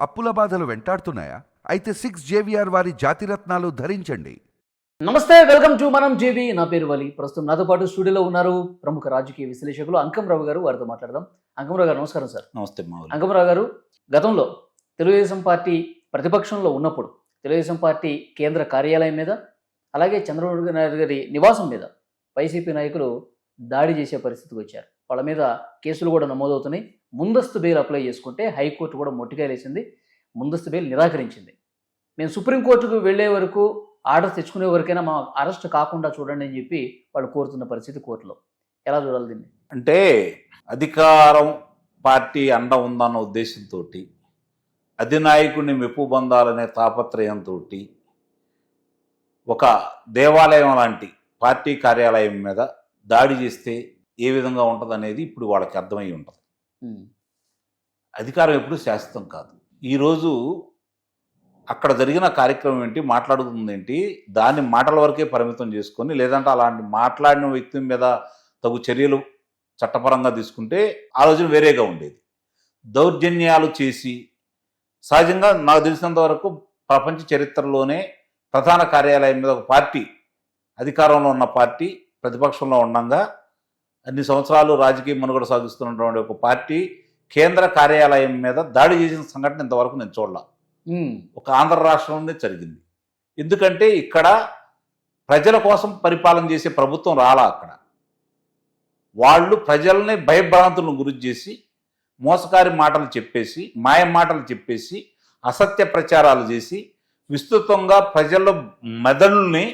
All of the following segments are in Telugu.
అప్పుల బాధలు వెంటాడుతున్నాయా? అయితే సిక్స్ జేవిఆర్ వారి జాతిరత్నాలు ధరించండి. నమస్తే వెల్కమ్ టు మనం జేబీ నా పేరు వలి. ప్రస్తుతం నాతో పాటు స్టూడియోలో ఉన్నారు ప్రముఖ రాజకీయ విశ్లేషకులు అంకంరావు గారు. వారితో మాట్లాడదాం. అంకంరావు గారు నమస్కారం సార్. నమస్తే మావులు అంకంరావు గారు గతంలో తెలుగుదేశం పార్టీ ప్రతిపక్షంలో ఉన్నప్పుడు తెలుగుదేశం పార్టీ కేంద్ర కార్యాలయం మీద అలాగే చంద్రబాబు నాయుడు గారి నివాసం మీద వైసీపీ నాయకులు దాడి చేసే పరిస్థితికి వచ్చారు. వాళ్ళ మీద కేసులు కూడా నమోదవుతున్నాయి. ముందస్తు బెయిల్ అప్లై చేసుకుంటే హైకోర్టు కూడా మొట్టికాయలేసింది ముందస్తు బెయిల్ నిరాకరించింది. మేము సుప్రీంకోర్టుకు వెళ్ళే వరకు ఆర్డర్ తెచ్చుకునే వరకైనా మా అరెస్ట్ కాకుండా చూడండి అని చెప్పి వాళ్ళు కోరుతున్న పరిస్థితి కోర్టులో. ఎలా చూడాలి దీన్ని? అంటే అధికారం పార్టీ అండ ఉందన్న ఉద్దేశంతో అధినాయకుడిని మెప్పు పొందాలనే తాపత్రయంతో ఒక దేవాలయం లాంటి పార్టీ కార్యాలయం మీద దాడి చేస్తే ఏ విధంగా ఉంటుంది అనేది ఇప్పుడు వాళ్ళకి అర్థమై ఉంటుంది. అధికారం ఎప్పుడు శాశ్వతం కాదు. ఈరోజు అక్కడ జరిగిన కార్యక్రమం ఏంటి మాట్లాడుతుంది ఏంటి దాన్ని మాటల వరకే పరిమితం చేసుకొని లేదంటే అలాంటి మాట్లాడిన వ్యక్తి మీద తగు చర్యలు చట్టపరంగా తీసుకుంటే ఆలోచన వేరేగా ఉండేది. దౌర్జన్యాలు చేసి సహజంగా నాకు తెలిసినంత వరకు ప్రపంచ చరిత్రలోనే ప్రధాన కార్యాలయం మీద ఒక పార్టీ అధికారంలో ఉన్న పార్టీ ప్రతిపక్షంలో ఉండగా అన్ని సంవత్సరాలు రాజకీయ మనుగడ సాగిస్తున్నటువంటి ఒక పార్టీ కేంద్ర కార్యాలయం మీద దాడి చేసిన సంఘటన ఇంతవరకు నేను చూడాల. ఒక ఆంధ్ర రాష్ట్రంలోనే జరిగింది. ఎందుకంటే ఇక్కడ ప్రజల కోసం పరిపాలన చేసే ప్రభుత్వం రాలా అక్కడ. వాళ్ళు ప్రజల్ని భయభ్రాంతులను గురి చేసి మోసకారి మాటలు చెప్పేసి మాయ మాటలు చెప్పేసి అసత్య ప్రచారాలు చేసి విస్తృతంగా ప్రజల మెదడుల్ని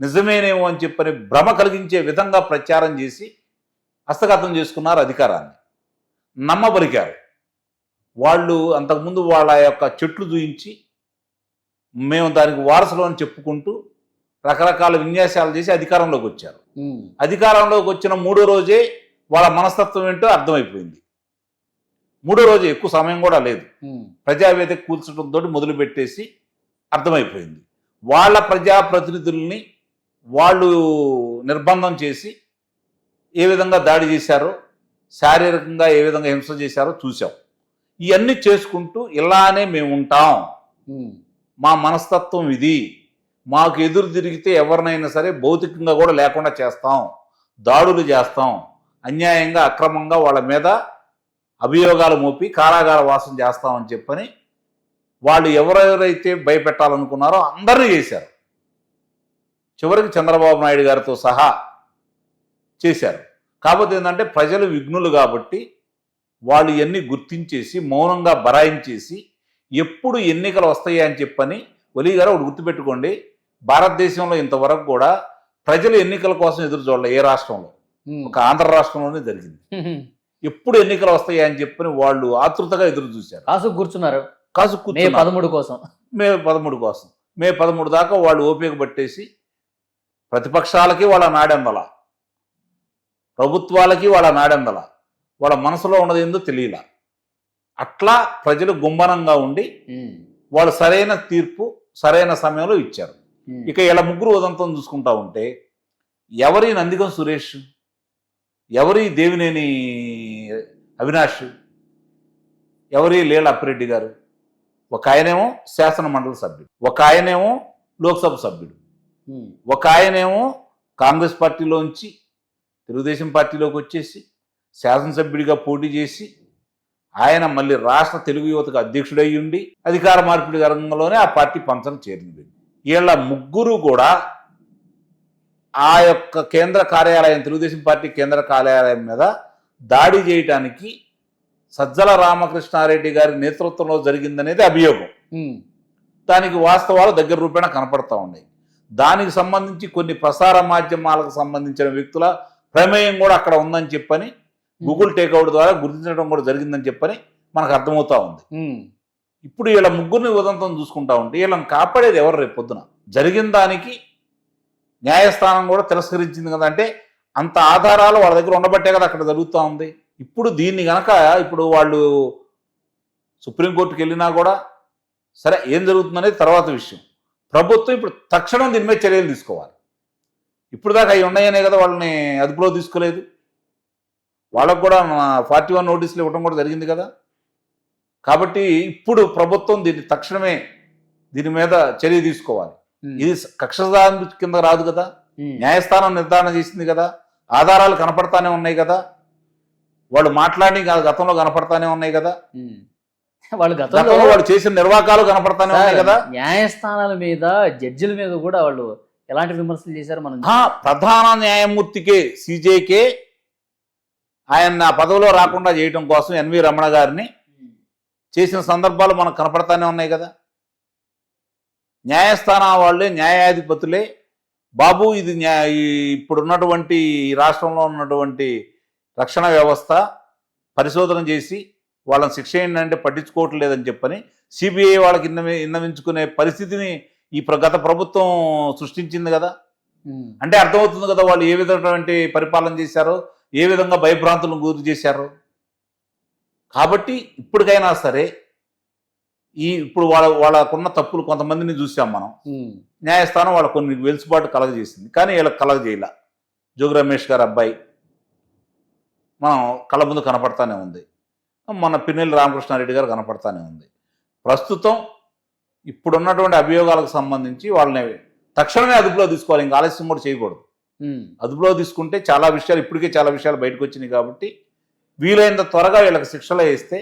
నిజమేనేమో అని చెప్పని భ్రమ కలిగించే విధంగా ప్రచారం చేసి హస్తగతం చేసుకున్నారు అధికారాన్ని. నమ్మబలికారు వాళ్ళు అంతకుముందు వాళ్ళ యొక్క చెట్లు చూయించి మేము దానికి వారసులు అని చెప్పుకుంటూ రకరకాల విన్యాసాలు చేసి అధికారంలోకి వచ్చారు. అధికారంలోకి వచ్చిన మూడో రోజే వాళ్ళ మనస్తత్వం ఏంటో అర్థమైపోయింది. మూడో రోజు ఎక్కువ సమయం కూడా లేదు. ప్రజావేదిక కూల్చడంతో మొదలుపెట్టేసి అర్థమైపోయింది. వాళ్ళ ప్రజాప్రతినిధుల్ని వాళ్ళు నిర్బంధం చేసి ఏ విధంగా దాడి చేశారో శారీరకంగా ఏ విధంగా హింస చేశారో చూసాం ఇవన్నీ చేసుకుంటూ ఇలానే మేము ఉంటాం. మా మనస్తత్వం ఇది. మాకు ఎదురు తిరిగితే ఎవరినైనా సరే భౌతికంగా కూడా లేకుండా చేస్తాం. దాడులు చేస్తాం. అన్యాయంగా అక్రమంగా వాళ్ళ మీద అభియోగాలు మోపి కారాగార వాసం చేస్తామని చెప్పని వాళ్ళు ఎవరెవరైతే భయపెట్టాలనుకున్నారో అందరినీ చేశారు. చివరికి చంద్రబాబు నాయుడు గారితో సహా చేశారు. కాకపోతే ఏంటంటే ప్రజలు విఘ్నులు కాబట్టి వాళ్ళు ఇవన్నీ గుర్తించేసి మౌనంగా బరాయించేసి ఎప్పుడు ఎన్నికలు వస్తాయి అని చెప్పని ఒలి గారు ఒకటి గుర్తుపెట్టుకోండి. భారతదేశంలో ఇంతవరకు కూడా ప్రజలు ఎన్నికల కోసం ఎదురు చూడలే ఏ రాష్ట్రంలో. ఒక ఆంధ్ర రాష్ట్రంలోనే జరిగింది. ఎప్పుడు ఎన్నికలు వస్తాయి అని చెప్పని వాళ్ళు ఆతృతగా ఎదురు చూశారు. కాసు కూర్చున్నారు. కాసు కూర్చున్నారు. పదమూడు కోసం. మే పదమూడు కోసం. మే పదమూడు దాకా వాళ్ళు ఓపిక పట్టేసి ప్రతిపక్షాలకి వాళ్ళ నాడెందల ప్రభుత్వాలకి వాళ్ళ నాడెందల వాళ్ళ మనసులో ఉన్నది ఏందో తెలియల. అట్లా ప్రజలు గుంబనంగా ఉండి వాళ్ళు సరైన తీర్పు సరైన సమయంలో ఇచ్చారు. ఇక ఇలా ముగ్గురు ఉదంతం చూసుకుంటా ఉంటే ఎవరి నందిగం సురేష్? ఎవరి దేవినేని అవినాష్? ఎవరి లీల అప్పిరెడ్డి గారు? ఒక ఆయనేమో శాసన మండలి సభ్యుడు. ఒక ఆయనేమో లోక్సభ సభ్యుడు. ఒక ఆయనేమో కాంగ్రెస్ పార్టీలోంచి తెలుగుదేశం పార్టీలోకి వచ్చేసి శాసనసభ్యుడిగా పోటీ చేసి ఆయన మళ్ళీ రాష్ట్ర తెలుగు యువతకు అధ్యక్షుడై ఉండి అధికార మార్పిడి రంగంలోనే ఆ పార్టీ పంచం చేరింది. వీళ్ళ ముగ్గురు కూడా ఆ యొక్క కేంద్ర కార్యాలయం తెలుగుదేశం పార్టీ కేంద్ర కార్యాలయం మీద దాడి చేయటానికి సజ్జల రామకృష్ణారెడ్డి గారి నేతృత్వంలో జరిగిందనేది అభియోగం. ఉమ్, దానికి వాస్తవాలు దగ్గర రూపేణ కనపడతా ఉన్నాయి. దానికి సంబంధించి కొన్ని ప్రసార మాధ్యమాలకు సంబంధించిన వ్యక్తుల ప్రమేయం కూడా అక్కడ ఉందని చెప్పని గూగుల్ టేక్అవుట్ ద్వారా గుర్తించడం కూడా జరిగిందని చెప్పని మనకు అర్థమవుతా ఉంది. ఇప్పుడు వీళ్ళ ముగ్గురిని ఉదంతం చూసుకుంటా ఉంటే వీళ్ళని కాపాడేది ఎవరు రేపు పొద్దున? జరిగిన దానికి న్యాయస్థానం కూడా తిరస్కరించింది కదా అంటే అంత ఆధారాలు వాళ్ళ దగ్గర ఉండబట్టే కదా అక్కడ జరుగుతూ ఉంది. ఇప్పుడు దీన్ని గనక ఇప్పుడు వాళ్ళు సుప్రీంకోర్టుకి వెళ్ళినా కూడా సరే ఏం జరుగుతుందనేది తర్వాత విషయం. ప్రభుత్వం ఇప్పుడు తక్షణం దీని మీద చర్యలు తీసుకోవాలి. ఇప్పుడు దాకా అవి ఉన్నాయనే కదా వాళ్ళని అదుపులో తీసుకోలేదు. వాళ్ళకు కూడా ఫార్టీ వన్ నోటీసులు ఇవ్వడం కూడా జరిగింది కదా. కాబట్టి ఇప్పుడు ప్రభుత్వం దీన్ని తక్షణమే దీని మీద చర్య తీసుకోవాలి. ఇది కక్ష కింద రాదు కదా. న్యాయస్థానం నిర్ధారణ చేసింది కదా. ఆధారాలు కనపడతానే ఉన్నాయి కదా. వాళ్ళు మాట్లాడి గతంలో కనపడతానే ఉన్నాయి కదా. వాళ్ళు గతంలో వాళ్ళు చేసిన నిర్వాకాలు కనపడతానే ఉన్నాయి కదా. న్యాయస్థానాల మీద జడ్జిల మీద కూడా వాళ్ళు ఎలాంటి విమర్శలు చేశారు మనం ప్రధాన న్యాయమూర్తికే సిజేకే ఆయన పదవిలో రాకుండా చేయడం కోసం ఎన్వి రమణ గారిని చేసిన సందర్భాలు మనకు కనపడతానే ఉన్నాయి కదా. న్యాయస్థానం వాళ్ళే న్యాయాధిపతులే. బాబు ఇది ఇప్పుడున్నటువంటి రాష్ట్రంలో ఉన్నటువంటి రక్షణ వ్యవస్థ పరిశోధన చేసి వాళ్ళని శిక్ష ఏంటంటే పట్టించుకోవట్లేదని చెప్పని సిబిఐ వాళ్ళకి ఇన్నవి ఇన్నవించుకునే పరిస్థితిని ఈ ప్ర- గత ప్రభుత్వం సృష్టించింది కదా. అంటే అర్థమవుతుంది కదా వాళ్ళు ఏ విధమైనటువంటి పరిపాలన చేశారో ఏ విధంగా భయభ్రాంతులను గురి చేశారో. కాబట్టి ఇప్పటికైనా సరే ఈ ఇప్పుడు వాళ్ళ వాళ్ళకున్న తప్పులు కొంతమందిని చూసాం మనం. న్యాయస్థానం వాళ్ళ కొన్ని వెలుసుబాటు కలగజేసింది. కానీ వీళ్ళకి కలగజేయాల. జోగి రమేష్ గారు అబ్బాయి. మనం కళ్ళ ముందు కనపడతానే ఉంది. మన పిన్నెల్లి రామకృష్ణారెడ్డి గారు కనపడతానే ఉంది. ప్రస్తుతం ఇప్పుడున్నటువంటి అభియోగాలకు సంబంధించి వాళ్ళని తక్షణమే అదుపులో తీసుకోవాలి. ఇంకా ఆలస్యం కూడా చేయకూడదు. అదుపులో తీసుకుంటే చాలా విషయాలు ఇప్పటికే చాలా విషయాలు బయటకు వచ్చినాయి కాబట్టి వీలైనంత త్వరగా వీళ్ళకి శిక్షలు వేస్తే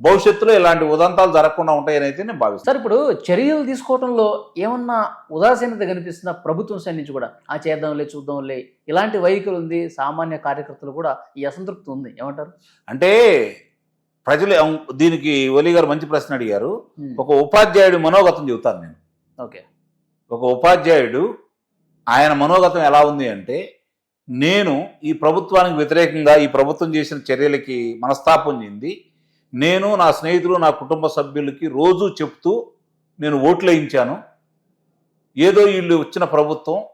భవిష్యత్తులో ఇలాంటి ఉదంతాలు జరగకుండా ఉంటాయని అయితే నేను భావిస్తాను సార్ ఇప్పుడు చర్యలు తీసుకోవడంలో ఏమన్నా ఉదాసీనత కనిపిస్తుందా ప్రభుత్వం సైడ్ నుంచి కూడా? ఆ చేద్దాంలే చూద్దాంలే ఇలాంటి వైఖరి ఉంది సామాన్య కార్యకర్తలు కూడా ఈ అసంతృప్తి ఉంది. ఏమంటారు? అంటే ప్రజలు దీనికి ఒలి గారు మంచి ప్రశ్న అడిగారు. ఒక ఉపాధ్యాయుడి మనోగతం చెబుతాను నేను. ఓకే. ఒక ఉపాధ్యాయుడు ఆయన మనోగతం ఎలా ఉంది అంటే నేను ఈ ప్రభుత్వానికి వ్యతిరేకంగా ఈ ప్రభుత్వం చేసిన చర్యలకి మనస్తాపం చెంది నేను నా స్నేహితులు నా కుటుంబ సభ్యులకి రోజు చెప్తూ నేను ఓట్లు వేయించాను. ఏదో వీళ్ళు వచ్చిన ప్రభుత్వం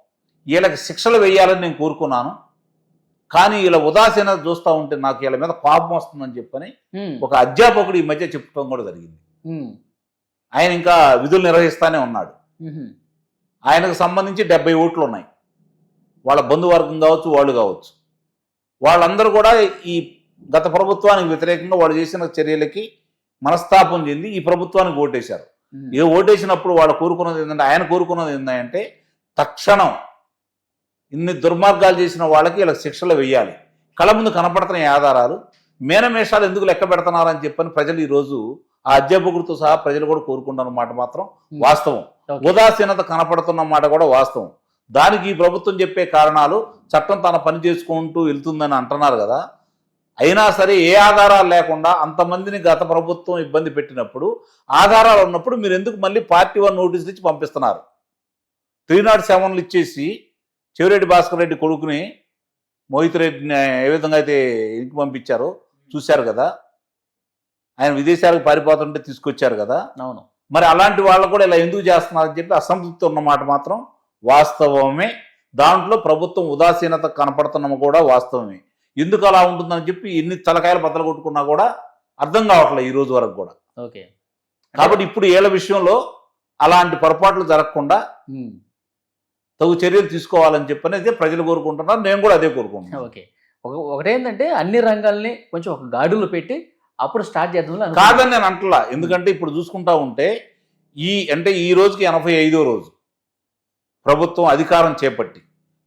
వీళ్ళకి శిక్షలు వేయాలని నేను కోరుకున్నాను. కానీ వీళ్ళ ఉదాసీనత చూస్తూ ఉంటే నాకు వీళ్ళ మీద కోపం వస్తుందని చెప్పని ఒక అధ్యాపకుడు ఈ మధ్య చెప్పడం కూడా జరిగింది. ఆయన ఇంకా విధులు నిర్వహిస్తానే ఉన్నాడు. ఆయనకు సంబంధించి డెబ్బై ఓట్లు ఉన్నాయి. వాళ్ళ బంధువర్గం కావచ్చు వాళ్ళు కావచ్చు. వాళ్ళందరూ కూడా ఈ గత ప్రభుత్వానికి వ్యతిరేకంగా వాళ్ళు చేసిన చర్యలకి మనస్తాపం చెంది ఈ ప్రభుత్వానికి ఓటేశారు. ఏ ఓటేసినప్పుడు వాళ్ళు కోరుకున్నది ఏంటంటే ఆయన కోరుకున్నది ఏంటంటే తక్షణం ఇన్ని దుర్మార్గాలు చేసిన వాళ్ళకి ఇలా శిక్షలు వేయాలి. కళ్ళ ముందు కనపడుతున్న ఆధారాలు. మేనమేషాలు ఎందుకు లెక్క పెడుతున్నారని చెప్పని ప్రజలు ఈరోజు ఆ అధ్యాపకుడితో సహా ప్రజలు కూడా కోరుకుంటున్న మాట మాత్రం ఉమ్. వాస్తవం. ఉదాసీనత కనపడుతున్న మాట కూడా వాస్తవం. దానికి ఈ ప్రభుత్వం చెప్పే కారణాలు చట్టం తన పని చేసుకుంటూ వెళ్తుందని అంటున్నారు కదా. అయినా సరే ఏ ఆధారాలు లేకుండా అంతమందిని గత ప్రభుత్వం ఇబ్బంది పెట్టినప్పుడు ఆధారాలు ఉన్నప్పుడు మీరు ఎందుకు మళ్ళీ పార్టీ వన్ నోటీసులు ఇచ్చి పంపిస్తున్నారు? త్రీ నాట్ సెవెన్లు ఇచ్చేసి చెవిరెడ్డి భాస్కర్ రెడ్డి కొడుకుని మోహిత్ రెడ్డిని ఏ విధంగా అయితే ఇంటికి పంపించారో చూశారు కదా. ఆయన విదేశాలకు పారిపోతుంటే తీసుకొచ్చారు కదా. అవును. మరి అలాంటి వాళ్ళు కూడా ఇలా ఎందుకు చేస్తున్నారని చెప్పి అసంతృప్తి ఉన్నమాట మాత్రం వాస్తవమే. దాంట్లో ప్రభుత్వం ఉదాసీనత కనపడుతున్నమ కూడా వాస్తవమే. ఎందుకు అలా ఉంటుందని చెప్పి ఎన్ని తలకాయలు బద్దలు కొట్టుకున్నా కూడా అర్థం కావట్లేదు ఈ రోజు వరకు కూడా. ఓకే. కాబట్టి ఇప్పుడు ఏళ్ళ విషయంలో అలాంటి పొరపాట్లు జరగకుండా తగు చర్యలు తీసుకోవాలని చెప్పని అయితే ప్రజలు కోరుకుంటున్నారు. నేను కూడా అదే కోరుకుంటున్నాను. ఓకే. ఒక ఒకటేంటంటే అన్ని రంగాల్ని కొంచెం ఒక గాడులో పెట్టి అప్పుడు స్టార్ట్ చేద్దాం కాదని నేను అంటలా. ఎందుకంటే ఇప్పుడు చూసుకుంటా ఉంటే ఈ అంటే ఈ రోజుకి ఎనభై ఐదో రోజు ప్రభుత్వం అధికారం చేపట్టి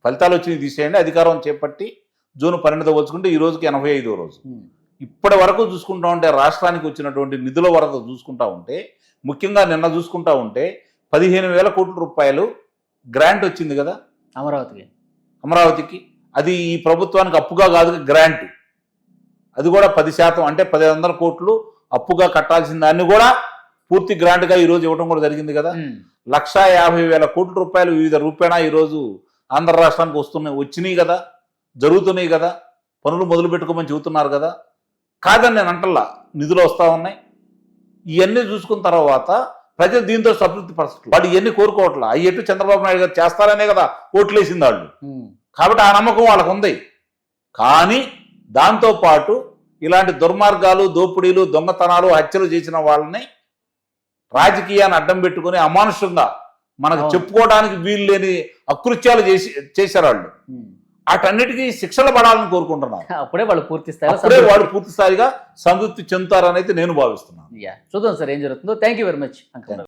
ఫలితాలు వచ్చి తీసేయండి అధికారం చేపట్టి జూన్ పన్నెండుతో వచ్చుకుంటే ఈ రోజుకి ఎనభై ఐదో రోజు. ఇప్పటి వరకు చూసుకుంటా ఉంటే రాష్ట్రానికి వచ్చినటువంటి నిధుల వరకు చూసుకుంటా ఉంటే ముఖ్యంగా నిన్న చూసుకుంటా ఉంటే పదిహేను వేల కోట్ల రూపాయలు గ్రాంట్ వచ్చింది కదా? అమరావతికి. అమరావతికి. అది ఈ ప్రభుత్వానికి అప్పుగా కాదు గ్రాంట్. అది కూడా పది శాతం అంటే పది వందల కోట్లు అప్పుగా కట్టాల్సిన దాన్ని కూడా పూర్తి గ్రాంట్గా ఈరోజు ఇవ్వడం కూడా జరిగింది కదా? లక్షా యాభై వేల కోట్ల రూపాయలు వివిధ రూపేణా ఈరోజు ఆంధ్ర రాష్ట్రానికి వస్తున్నాయి వచ్చినాయి కదా? జరుగుతున్నాయి కదా? పనులు మొదలు పెట్టుకోమని చెబుతున్నారు కదా? కాదని నేను అంటల్లా నిధులు వస్తూ ఉన్నాయి. ఇవన్నీ చూసుకున్న తర్వాత ప్రజలు దీంతో సంతృప్తి పరచట్లేదు వాళ్ళు ఇవన్నీ కోరుకోవట్లా. అవి ఎటు చంద్రబాబు నాయుడు గారు చేస్తారనే కదా ఓట్లేసింది వాళ్ళు. కాబట్టి ఆ నమ్మకం వాళ్ళకు ఉంది. కానీ దాంతోపాటు ఇలాంటి దుర్మార్గాలు దోపిడీలు దొంగతనాలు హత్యలు చేసిన వాళ్ళని రాజకీయాన్ని అడ్డం పెట్టుకుని అమానుషంగా మనకు. చెప్పుకోవడానికి వీలు లేని అకృత్యాలు చేసి చేశారు వాళ్ళు. వాటన్నిటికీ శిక్షలు పడాలని కోరుకుంటున్నాను అప్పుడే వాళ్ళు పూర్తి స్థాయిలో అప్పుడే వాడు పూర్తి స్థాయిగా సంతృప్తి చెందుతారనైతే నేను భావిస్తున్నాను. యా చూద్దాం సార్ ఏం జరుగుతుందో. Thank you very much